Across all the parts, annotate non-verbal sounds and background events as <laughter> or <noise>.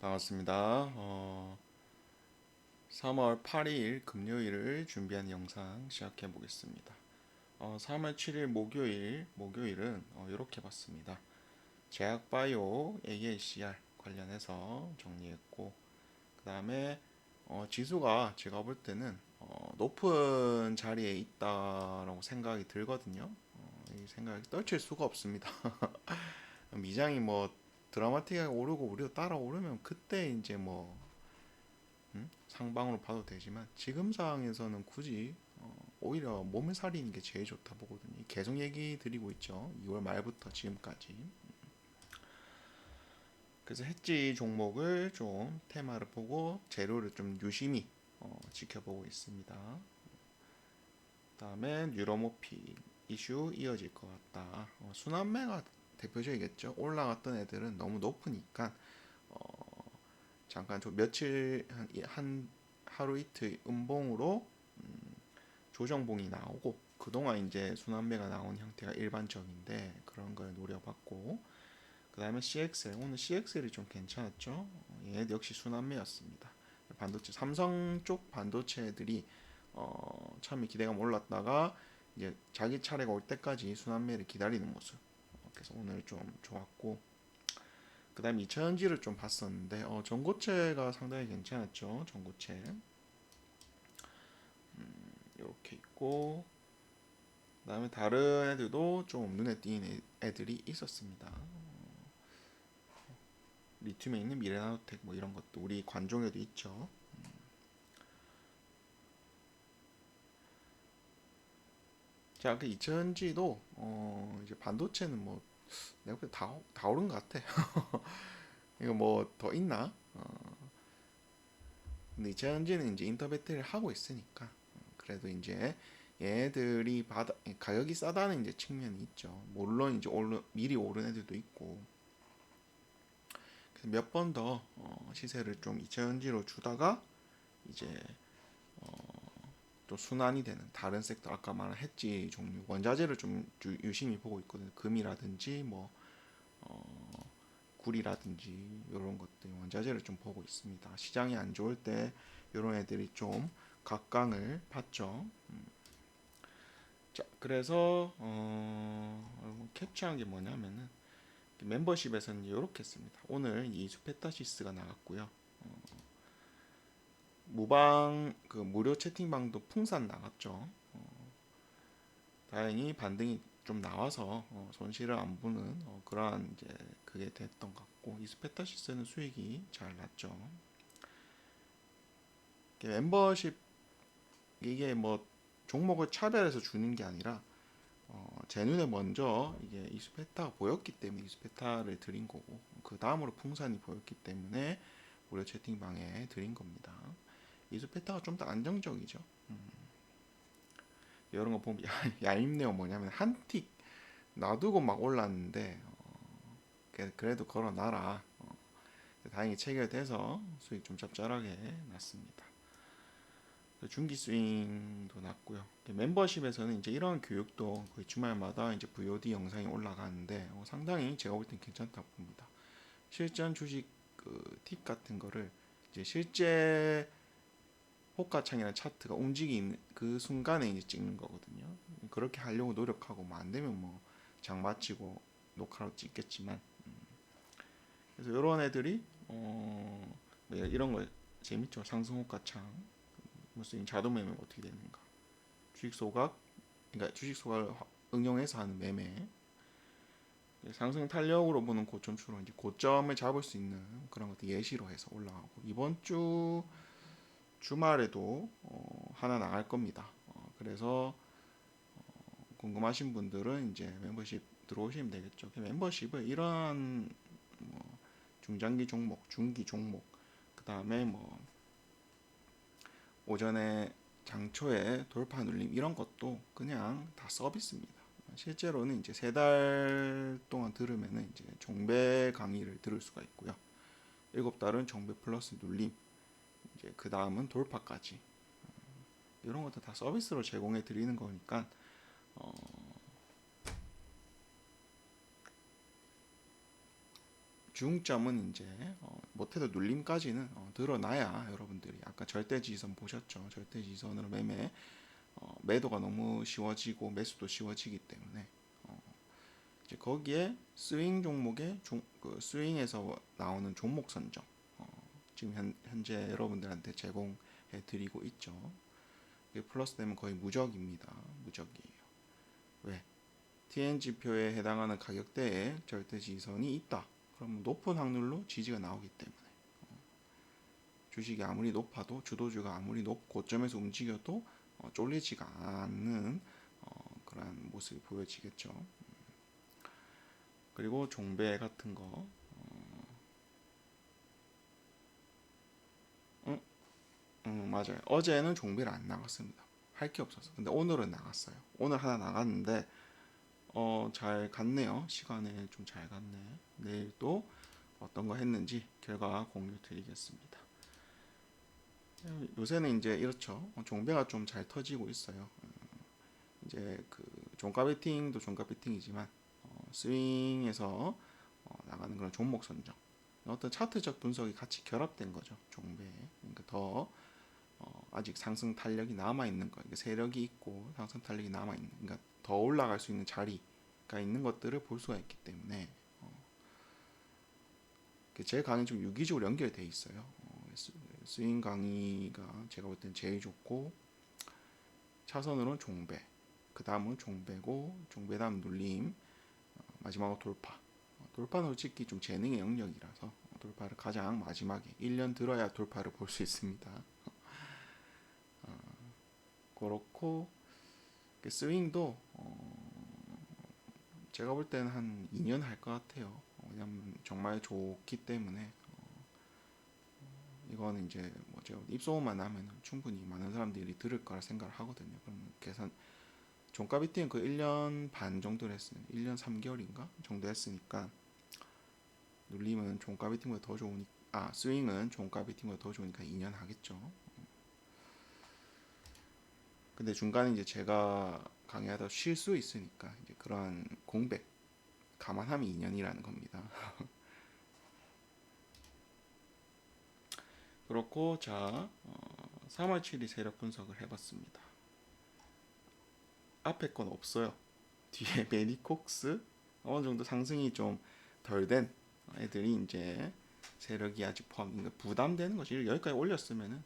반갑습니다. 어, 3월 8일 금요일을 준비한 영상 시작해 보겠습니다. 어, 3월 7일 목요일, 목요일은 어, 이렇게 봤습니다. 제약바이오 AACR 관련해서 정리했고, 그 다음에 어, 지수가 제가 볼 때는 어, 높은 자리에 있다라고 생각이 들거든요. 어, 이 생각이 떨칠 수가 없습니다. <laughs> 미장이 뭐 드라마틱하게 오르고 우리도 따라 오르면 그때 이제 뭐 음? 상방으로 봐도 되지만 지금 상황에서는 굳이 어, 오히려 몸을 사리는 게 제일 좋다 보거든요. 계속 얘기 드리고 있죠. 2월 말부터 지금까지. 그래서 해지 종목을 좀 테마를 보고 재료를 좀 유심히 어, 지켜보고 있습니다. 그다음에 뉴로모피 이슈 이어질 것 같다. 어, 순환매가 대표적이겠죠. 올라갔던 애들은 너무 높으니까 어, 잠깐 좀 며칠 한, 한 하루 이틀 음봉으로 음, 조정봉이 나오고 그동안 이제 순환매가 나온 형태가 일반적인데 그런 걸 노려봤고 그 다음에 CXL 오늘 CXL이 좀 괜찮았죠. 어, 얘 역시 순환매였습니다. 반도체 삼성 쪽 반도체들이 어, 처음에 기대감 올랐다가 이제 자기 차례가 올 때까지 순환매를 기다리는 모습. 어, 그래서 오늘 좀 좋았고 그 다음에 2차전지를 좀 봤었는데 어, 전고체가 상당히 괜찮았죠. 전고체 음, 이렇게 있고 그 다음에 다른 애들도 좀 눈에 띄는 애들이 있었습니다. 리튬에 있는 미래나노텍 뭐 이런 것도 우리 관종에도 있죠. 자, 그 2000지도 어 이제 반도체는 뭐 내가 볼때 다, 다 오른 것 같아. <laughs> 이거 뭐 더 있나? 어. 근데 2000지는 이제 인터 배터리를 하고 있으니까 어, 그래도 이제 얘들이 받아 가격이 싸다는 이제 측면이 있죠. 물론 이제 오르, 미리 오른 애들도 있고 몇 번더 어, 시세를 좀 2000지로 주다가 이제 어, 또 순환이 되는 다른 섹터 아까 말한 해지 종류 원자재를 좀 유- 유심히 보고 있거든요. 금이라든지 뭐 어, 구리라든지 이런 것들 원자재를 좀 보고 있습니다. 시장이 안 좋을 때 이런 애들이 좀 각광을 받죠. 음. 자 그래서 어, 캡처한 게 뭐냐면은 멤버십에서는 이렇게 씁니다. 오늘 이수페타시스가 나갔고요. 어, 무방 그 무료 채팅방도 풍산 나갔죠. 어, 다행히 반등이 좀 나와서 어, 손실을 안 보는 어, 그러한 이제 그게 됐던 것 같고 이스페타시스는 수익이 잘 났죠. 멤버십 이게 뭐 종목을 차별해서 주는 게 아니라 어, 제 눈에 먼저 이게 이스페타가 보였기 때문에 이스페타를 드린 거고 그 다음으로 풍산이 보였기 때문에 무료 채팅방에 드린 겁니다. 이스페타가 좀 더 안정적이죠. 음. 이런 거 보면 얄- <laughs> 얄밉네요. 뭐냐면 한틱 놔두고 막 올랐는데 어, 그래- 그래도 걸어놔라. 어, 다행히 체결돼서 수익 좀 짭짤하게 났습니다. 중기 스윙도 났고요. 멤버십에서는 이제 이런 교육도 거의 주말마다 이제 VOD 영상이 올라가는데 어, 상당히 제가 볼 땐 괜찮다 고 봅니다. 실전 주식 그 팁 같은 거를 이제 실제 호가창이나 차트가 움직이는 그 순간에 이제 찍는 거거든요. 그렇게 하려고 노력하고 뭐 안 되면 뭐 장 마치고 녹화로 찍겠지만 음. 그래서 이런 애들이 어, 뭐 이런 거 재밌죠. 상승 호가창 무슨 자동 매매 어떻게 되는가 주식 소각 그러니까 주식 소각을 화- 응용해서 하는 매매 상승 탄력으로 보는 고점 추로 이제 고점을 잡을 수 있는 그런 것들 예시로 해서 올라가고 이번 주 주말에도 어, 하나 나갈 겁니다. 어, 그래서 어, 궁금하신 분들은 이제 멤버십 들어오시면 되겠죠. 그 멤버십을 이러한 뭐 중장기 종목, 중기 종목, 그 다음에 뭐 오전에 장초에 돌파 눌림 이런 것도 그냥 다 서비스입니다. 실제로는 이제 세 달 동안 들으면은 이제 종배 강의를 들을 수가 있고요. 일곱 달은 종배 플러스 눌림, 이제 그 다음은 돌파까지 어, 이런 것도 다 서비스로 제공해 드리는 거니까 어, 중점은 이제 어, 못해도 눌림까지는 어, 드러나야 여러분들이 아까 절대지지선 보셨죠? 절대지지선으로 매매 어, 매도가 너무 쉬워지고 매수도 쉬워지기 때문에 어, 이제 거기에 스윙 종목의 종, 그 스윙에서 나오는 종목 선정 어, 지금 현, 현재 여러분들한테 제공해 드리고 있죠. 플러스 되면 거의 무적입니다. 무적이에요. 왜? TN지표에 해당하는 가격대에 절대 지지선이 있다. 그러면 높은 확률로 지지가 나오기 때문에 어, 주식이 아무리 높아도 주도주가 아무리 높 고점에서 움직여도 어, 쫄리지가 않는 어, 그러한 모습이 보여지겠죠. 음. 그리고 종배 같은 거 어, 음, 음, 맞아요. 어제는 종배를 안 나갔습니다. 할 게 없어서. 근데 오늘은 나갔어요. 오늘 하나 나갔는데 어, 잘 갔네요. 시간에 좀 잘 갔네. 내일 또 어떤 거 했는지 결과 공유 드리겠습니다. 요새는 이제 이렇죠. 어, 종배가 좀 잘 터지고 있어요. 어, 이제 그 종가 베팅도 종가 베팅이지만 어, 스윙에서 어, 나가는 그런 종목 선정 어떤 차트적 분석이 같이 결합된 거죠. 종배. 그러니까 더 어, 아직 상승 탄력이 남아 있는 거, 그러니까 세력이 있고 상승 탄력이 남아 있는, 그러니까 더 올라갈 수 있는 자리가 있는 것들을 볼 수가 있기 때문에 어, 그제 강의 좀 유기적으로 연결돼 있어요. 어, 스- 스윙 강의가 제가 볼 때는 제일 좋고 차선으로는 종배, 그 다음은 종배고 종배 다음 눌림, 어, 마지막으로 돌파. 어, 돌파는 솔직히 좀 재능의 영역이라서 어, 돌파를 가장 마지막에 1년 들어야 돌파를 볼 수 있습니다. 어, 그렇고 그 스윙도 어, 제가 볼 때는 한 2년 할 것 같아요. 어, 왜냐면 정말 좋기 때문에 어, 이거는 이제 뭐 제가 입소문만 나면 충분히 많은 사람들이 들을 거라 생각을 하거든요. 그럼 계산 종가 비팅은 그 1년 반 정도 했으니 1년 3개월인가 정도 했으니까 눌림은 종가 비팅보다 더 좋으니까 아 스윙은 종가 비팅보다 더 좋으니까 2년 하겠죠. 근데 중간에 이제 제가 강의하다 쉴 수 있으니까 이제 그러한 공백 감안하면 2년이라는 겁니다. <laughs> 그렇고 자 어, 3월 7일 세력 분석을 해봤습니다. 앞에 건 없어요. <laughs> 뒤에 메디콕스 어느 정도 상승이 좀 덜 된 애들이 이제 세력이 아직 포함, 그러니까 부담되는 거지. 여기까지 올렸으면은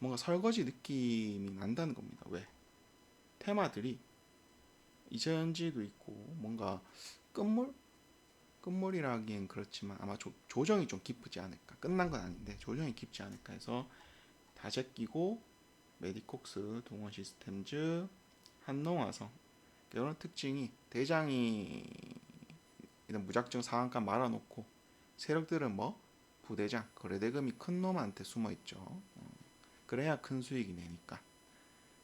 뭔가 설거지 느낌이 난다는 겁니다. 왜? 테마들이 이전지도 있고 뭔가 끝물? 끝물이라기엔 그렇지만 아마 조, 조정이 좀 깊지 않을까. 끝난 건 아닌데 조정이 깊지 않을까 해서 다 제끼고 메디콕스, 동원 시스템즈, 한농화성 이런 특징이 대장이 이런 무작정 상한가 말아놓고 세력들은 뭐 부대장, 거래대금이 큰 놈한테 숨어 있죠. 어, 그래야 큰 수익이 내니까.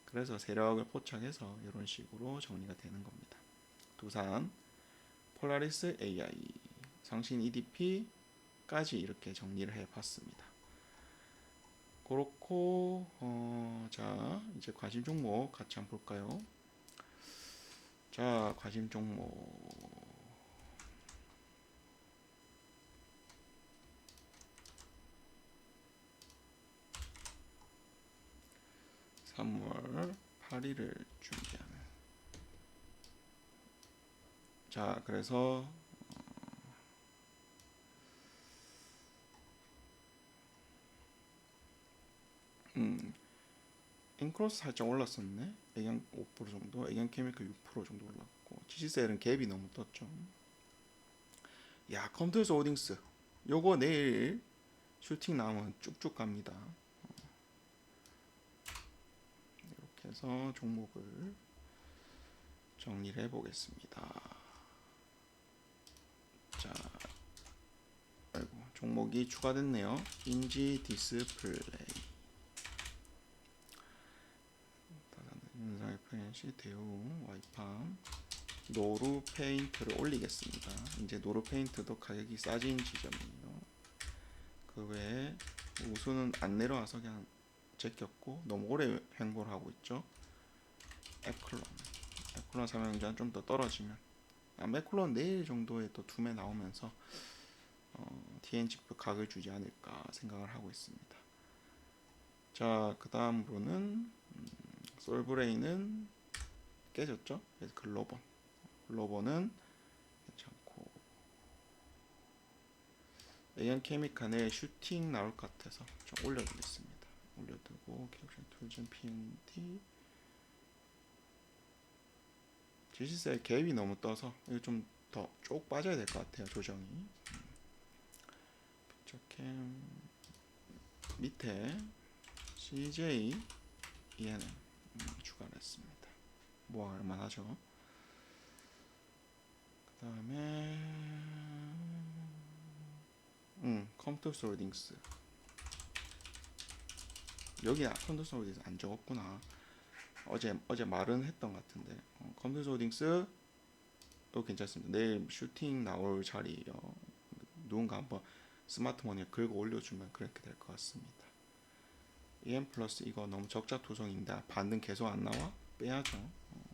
그래서 세력을 포착해서 이런 식으로 정리가 되는 겁니다. 두산, 폴라리스 AI, 상신 EDP까지 이렇게 정리를 해봤습니다. 그렇고 어, 자 이제 관심 종목 같이 한번 볼까요? 자 관심 종목 삼월 8일을 준비하는. 자 그래서 음 인크로스 살짝 올랐었네. 애견 5% 정도? 애견 케미컬 6% 정도 올랐고 지지셀은 갭이 너무 떴죠. 야 컴퓨터에서 오딩스. 요거 내일 슈팅 나오면 쭉쭉 갑니다 해서 종목을 정리를 해보겠습니다 자 아이고 종목이 추가됐네요 인지 디스플레이 윤상의 프렌시 대우 와이팜 노루 페인트를 올리겠습니다. 이제 노루 페인트도 가격이 싸진 지점이에요. 그 외에 우수는 안 내려와서 그냥 제꼈고 너무 오래 횡보를 하고 있죠. 에클론 에클론 삼양전 좀 더 떨어지면 아, 에클론 내일 정도에 또 투매 나오면서 어, TNG표 각을 주지 않을까 생각을 하고 있습니다. 자, 그 다음으로는 음, 솔브레인은 깨졌죠. 그래서 글로벌, 글로벌은 괜찮고 AN 케미칸에 슈팅 나올 것 같아서 좀 올려두겠습니다. 올려두고 캡션 툴전 PND 지시세의 갭이 너무 떠서 이거 좀 더 쭉 빠져야 될 것 같아요 조정이. 픽처캠 밑에 CJ ENM 음, 추가를 했습니다. 모아갈 만하죠? 그 다음에 음 컴퓨터 홀딩스 여기 컴퓨터 홀딩스 안 적었구나 어제 어제 말은 했던 것 같은데 어, 컴퓨터 홀딩스 또 괜찮습니다. 내일 슈팅 나올 자리요. 누군가 한번 스마트폰에 긁어 올려주면 그렇게 될 것 같습니다. EM 플러스 이거 너무 적자 투성인데 반등 계속 안 나와? 빼야죠. 어.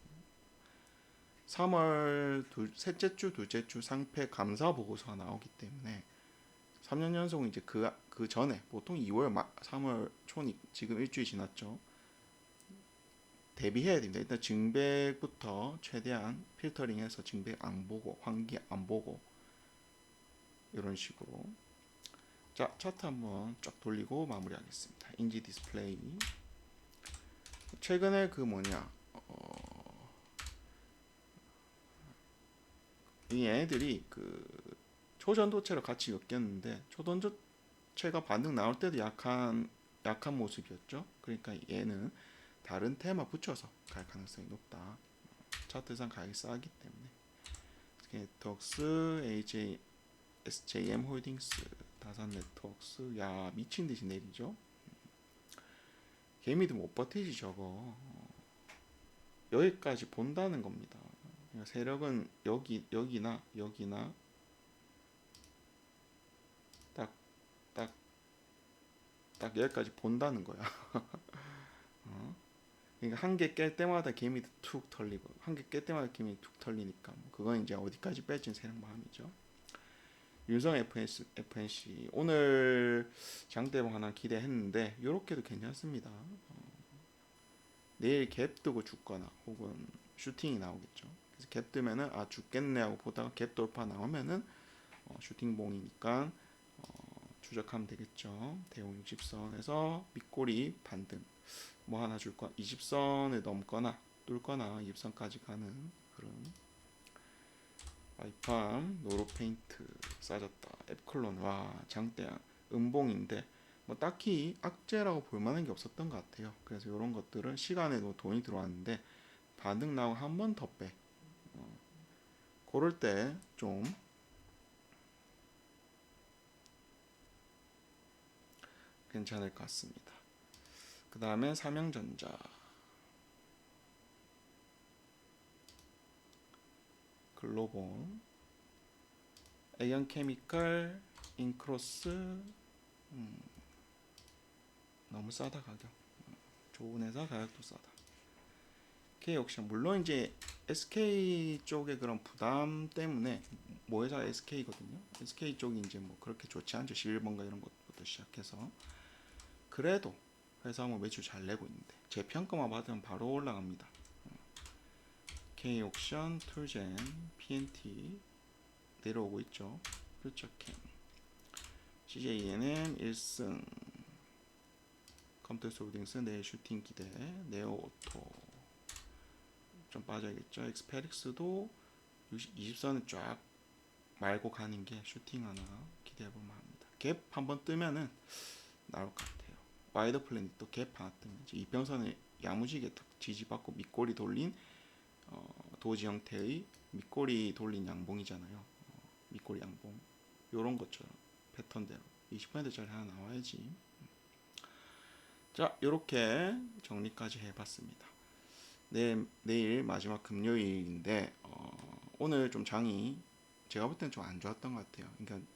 3월 둘, 셋째 주, 둘째 주 상패 감사 보고서가 나오기 때문에 3년 연속 이제 그, 그 전에 보통 2월 말, 3월 초니 지금 일주일 지났죠. 대비해야 됩니다. 일단 증백부터 최대한 필터링해서 증백 안 보고 환기 안 보고 이런 식으로 자 차트 한번 쫙 돌리고 마무리하겠습니다. 인지 디스플레이 최근에 그 뭐냐 어, 이 애들이 그 초전도체로 같이 엮였는데 초전도체가 반등 나올 때도 약한 약한 모습이었죠. 그러니까 얘는 다른 테마 붙여서 갈 가능성이 높다. 차트상 가격이 싸기 때문에 네트웍스, AJ, SJM 홀딩스, 다산 네트웍스, 야 미친 듯이 내리죠. 개미도 못 버티지 저거. 여기까지 본다는 겁니다. 그러니까 세력은 여기 여기나 여기나 딱 딱 딱 여기까지 본다는 거야. <laughs> 어? 그러니까 한 개 깰 때마다 개미도 툭 털리고 한 개 깰 때마다 개미 툭 털리니까 뭐 그건 이제 어디까지 뺄지는 세력 마음이죠. 유성 FNC, FNC 오늘 장대봉 하나 기대했는데 요렇게도 괜찮습니다. 어, 내일 갭 뜨고 죽거나 혹은 슈팅이 나오겠죠. 그래서 갭 뜨면은 아 죽겠네 하고 보다가 갭 돌파 나오면은 어, 슈팅봉이니까 어, 추적하면 되겠죠. 대용 60선에서 밑꼬리 반등 뭐 하나 줄 거, 20선을 넘거나 뚫거나 20선까지 가는 그런 아이팜, 노로 페인트 싸졌다, 앱클론, 와 장대양, 음봉인데 뭐 딱히 악재라고 볼 만한 게 없었던 것 같아요. 그래서 이런 것들은 시간에도 돈이 들어왔는데 반등 나오고 한 번 더 빼. 어, 그럴 때 좀 괜찮을 것 같습니다. 그 다음에 삼형전자. 글로본 에이언 케미칼 인크로스. 음, 너무 싸다 가격. 좋은 회사 가격도 싸다. K 역시 물론 이제 SK 쪽의 그런 부담 때문에 모 회사 SK거든요. SK 쪽이 이제 뭐 그렇게 좋지 않죠. 11번가 이런 것부터 시작해서 그래도 회사 뭐 매출 잘 내고 있는데 제 평가만 받으면 바로 올라갑니다. K 옥션, 툴젠, PNT 내려오고 있죠. 퓨처캠, CJNM 1승, 컴퓨터 홀딩스 내일 슈팅 기대, 네오 오토 좀 빠져야겠죠. 엑스페릭스도 20선을 쫙 말고 가는 게 슈팅 하나 기대해볼만 합니다. 갭 한번 뜨면은 나올 것 같아요. 갭 하나 뜨면 이제 이평선을 야무지게 탁 지지받고 밑꼬리 돌린 어, 도지 형태의 밑꼬리 돌린 양봉이잖아요. 어, 밑꼬리 양봉 요런 것처럼 패턴대로 20%짜리 하나 나와야지. 자, 요렇게 정리까지 해봤습니다. 내일, 내일 마지막 금요일인데 어, 오늘 좀 장이 제가 볼 때는 좀 안 좋았던 것 같아요. 그러니까 음,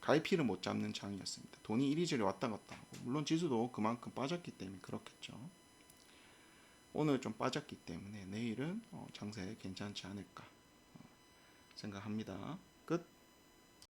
갈피를 못 잡는 장이었습니다. 돈이 이리저리 왔다 갔다 하고 물론 지수도 그만큼 빠졌기 때문에 그렇겠죠. 오늘 좀 빠졌기 때문에 내일은 어, 장세 괜찮지 않을까 어, 생각합니다.